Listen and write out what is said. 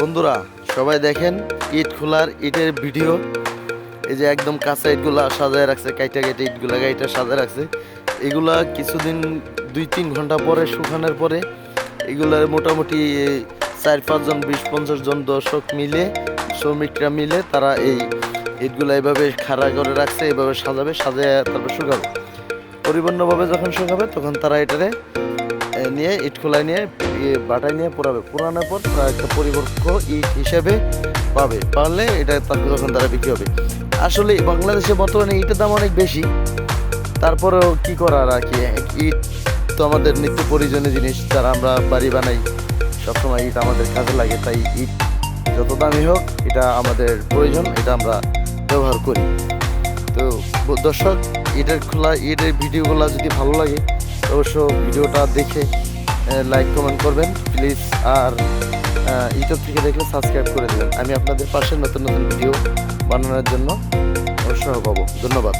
বন্ধুরা, সবাই দেখেন ইট খোলার ইটের ভিডিও। এই যে একদম কাঁচা ইটগুলা সাজায় রাখছে, কাইটা কেটে ইটগুলা গাইটা সাজায় রাখছে। এগুলা কিছুদিন, দুই তিন ঘণ্টা পরে, শুকানোর পরে, এগুলার মোটামুটি চার পাঁচজন, বিশ পঞ্চাশ জন দর্শক মিলে, শ্রমিকরা মিলে তারা এই ইটগুলা এইভাবে খাড়া করে রাখছে এইভাবে সাজাবে, সাজায় তারপর শুকাবে। পরিপূর্ণভাবে যখন শুকাবে, তখন তারা এটারে নিয়ে, ইট খোলায় নিয়ে এ, বাটায় নিয়ে পোড়াবে। পোড়ানোর পর তারা একটা পরিপক্ক ইট হিসেবে পাবে। পারলে এটা তারপর তখন তারা বিক্রি হবে। আসলে বাংলাদেশে বর্তমানে ইটের দাম অনেক বেশি। তারপরেও কি করার আর কি? ইট তো আমাদের নিত্য প্রয়োজনীয় জিনিস যারা আমরা বাড়ি বানাই সবসময় ইট আমাদের কাজে লাগে। তাই ইট যত দামি হোক এটা আমাদের প্রয়োজন এটা আমরা ব্যবহার করি। তো দর্শক ইটের খোলা ইটের ভিডিওগুলো যদি ভালো লাগে অবশ্য ভিডিওটা দেখে লাইক কমেন্ট করবেন প্লিজ আর ইউটিউব থেকে দেখলে সাবস্ক্রাইব করে দেবেন। আমি আপনাদের পাশে নতুন নতুন ভিডিও বানানোর জন্য উৎসাহ পাবো ধন্যবাদ।